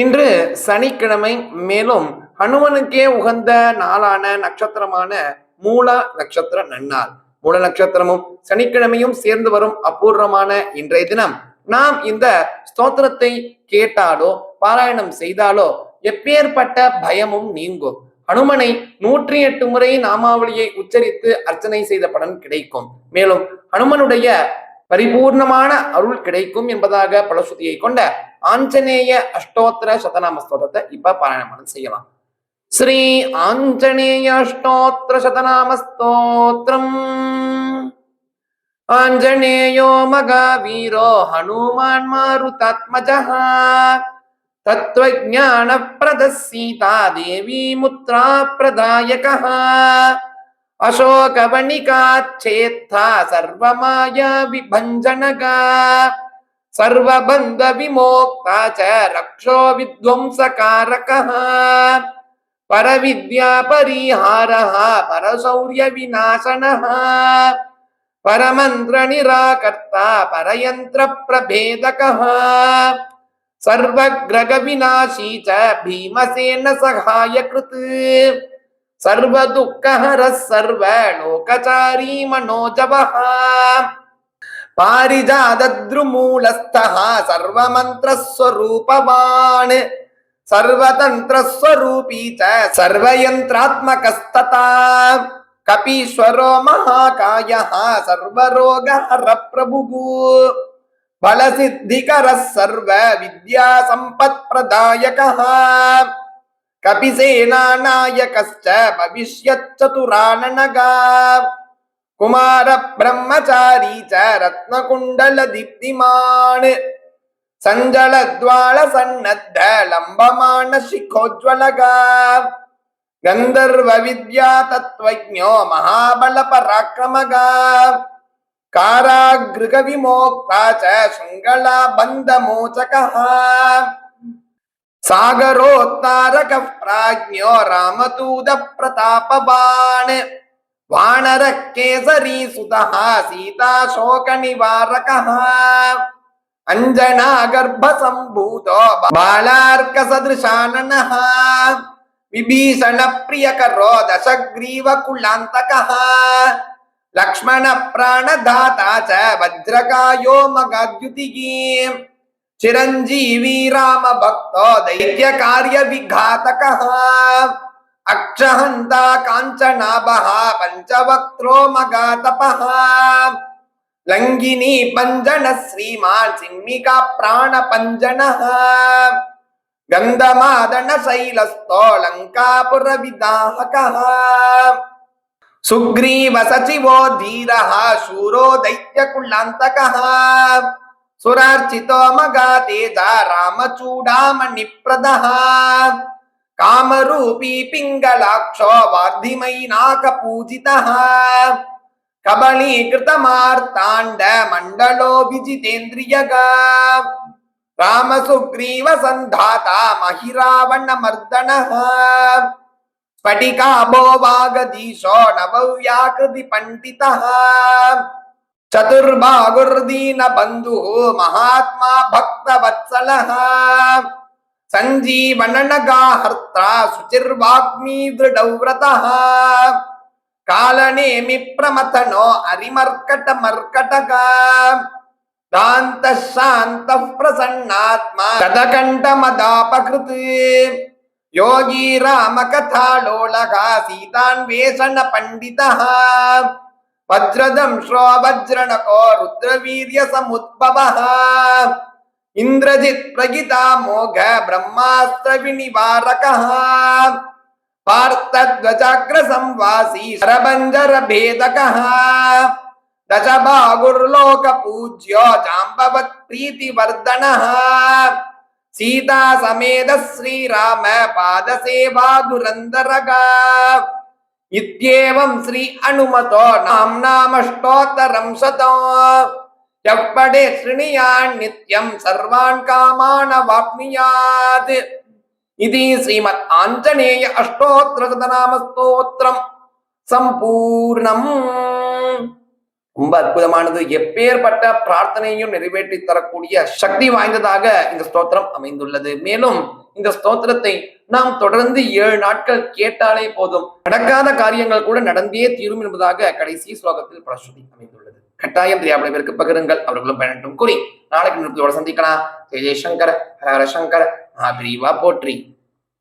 இன்று சனிக்கிழமை மேலும் ஹனுமனுக்கே உகந்த நாளான நட்சத்திரமான மூல நட்சத்திர நன்னாள். மூல நட்சத்திரமும் சனிக்கிழமையும் சேர்ந்து வரும் அபூர்வமான இன்றைய தினம். நாம் இந்த ஸ்தோத்திரத்தை கேட்டாலோ பாராயணம் செய்தாலோ எப்பேற்பட்ட பயமும் நீங்கும். ஹனுமனை நூற்றி எட்டு முறை நாமாவளியை உச்சரித்து அர்ச்சனை செய்த பலன் கிடைக்கும். மேலும் ஹனுமனுடைய பரிபூர்ணமான அருள் கிடைக்கும் என்பதாக பலசுதியை கொண்ட ஆஞ்சநேய அஷ்டோத்திர சதநாம ஸ்தோத்திரத்தை இப்ப பாராயணம் செய்யலாம் ஸ்ரீ ஆஞ்சநேய அஷ்டோத்திர சதநாம ஸ்தோத்திரம் ஆஞ்சநேயோ மகாவீரோ ஹனுமான் மாருதாத்மஜः तत्त्वज्ञानप्रदः सीता देवी मुद्रा प्रदायकः अशोकवणिकाच्छेत्था सर्वमाया विभञ्जनगा। सर्वबन्धविमोक्ता च रक्षो विध्वंसकारकः। परविद्यापरिहारः, परशौर्यविनाशनः। परमन्त्रनिराकर्ता, परयन्त्रप्रभेदकः। सर्वग्रगविनाशी च भीमसेन सहायकृत् சர்வ துக்கஹர சர்வ லோகச்சாரி மனோஜபஹ பாரிஜாதத்ருமூலஸ்தஹா சர்வமந்திரஸ்வரூபவான். சர்வதந்திரஸ்வரூபீ ச சர்வயந்திராத்மகஸ்ததா கபீஸ்வரோ மகாகாயः சர்வரோகஹர பிரபுகு பலசித்திகரः சர்வ வித்யா சம்பத் பிரதாயகः கபிசேனாய கஷ்ட பவிஷ்யச்சதுரானனகா குமார பிரம்மச்சாரி ச ரத்னகுண்டல தீப்திமான். சஞ்சலத்வால சன்னத்த லம்பமான சிகோஜ்வலகா. கந்தர்வ வித்யா தத்வஜோ மகாபல பராக்கிரமகா. காராகிருக விமோக்தா ச பந்த மோச்சகா சாகரோத்தாரக பிராஜ்யோ ராமதூத பிரதாபவான் வானர கேசரி சுதா சீதா சோக நிவாரக அஞ்சனா கர்ப்பசம்பூதோ பாலார்க்க சதிருஷானன விபீஷண பிரியகரோ தசக்ரீவ குலாந்தக லக்ஷ்மண பிராணதாதா ச வஜ்ரகாயோ மகாத்யுதிகீம் चिरंजीवी राम भक्त दैत्य कार्य विघातक अक्षहंता कांचना बहा पंचवक्त्रो मगातप। लंगिनी पंजन श्रीमान सिंहिका प्राण पंजन गंधमादन शैलस्थो लंकापुर विदाहक सुग्रीव सचिव धीर, शूरो दैत्य कुलांतक मगातेजा रामचूडामणिप्रदः कामरूपी पिङ्गलाक्षो वार्धिमैनाकपूजितः कबलीकृतमार्ताण्ड मण्डलो विजितेन्द्रियगा रामसुग्रीव सन्धाता ಚತುರ್ಭಾಗುರ್ದೀನ ಬಂಧು ಮಹಾತ್ಮ ಭಕ್ತ ವತ್ಸಲ ಸಂಜೀವನನಗಾಹರ್ತ ಶುಚಿರ್ವಾಗ್ಮೀ ದೃಢವ್ರತಃ ಕಾಲನೇಮಿ ಪ್ರಮಥನೋ ಅರಿಮರ್ಕಟ ಮರ್ಕಟಕ ಶಾಂತ ಶಾಂತ ಪ್ರಸನ್ನಾತ್ಮ ಕದಕಂಠ ಮದಾಪಕೃತ್ ಯೋಗಿ ರಾಮ ಕಥಾಲೋಳಗ ಸೀತಾನ್ವೇಷಣ ಪಂಡಿತಃ वज्रदंश्रो वज्रणको रुद्रवीर्यसमुद्भवः इन्द्रजित् प्रगितामोघ ब्रह्मास्त्रविनिवारकः पार्थध्वजाग्रसंवासी शरभञ्जरभेदकः दशभागुर्लोकपूज्यो जाम्बवत्प्रीतिवर्धनः सीतासमेतः श्रीराम पादसेवाधुरन्दरगा இத்தியேவம் ஸ்ரீ அனுமதோ நாம் நாமஷ்டோத்தரம் சதோ எவ்வடே ஸ்ருணியான் நித்யம் சர்வான் காமான வாப்னியாத் இது ஸ்ரீமத் ஆஞ்சநேய அஷ்டோத்திர சதநாம ஸ்தோத்திரம் சம்பூர்ணம் ரொம்ப அற்புதமானது. எப்பேற்பட்ட பிரார்த்தனையும் நிறைவேற்றி தரக்கூடிய சக்தி வாய்ந்ததாக இந்த ஸ்தோத்திரம் அமைந்துள்ளது. மேலும் இந்த ஸ்தோத்திரத்தை நாம் தொடர்ந்து ஏழு நாட்கள் கேட்டாலே போதும். நடக்காத காரியங்கள் கூட நடந்தே தீரும் என்பதாக கடைசி ஸ்லோகத்தில் பிரசுதி அமைந்துள்ளது. கட்டாயம் தெரியாமல் பேருக்கு பகிருங்கள். அவர்களும் பயனட்டும் கூறி நாளைக்கு நிறுத்தியோட சந்திக்கலாம். ஜெய ஹரஹர சங்கர் ஹர மகாபிரிவா போற்றி.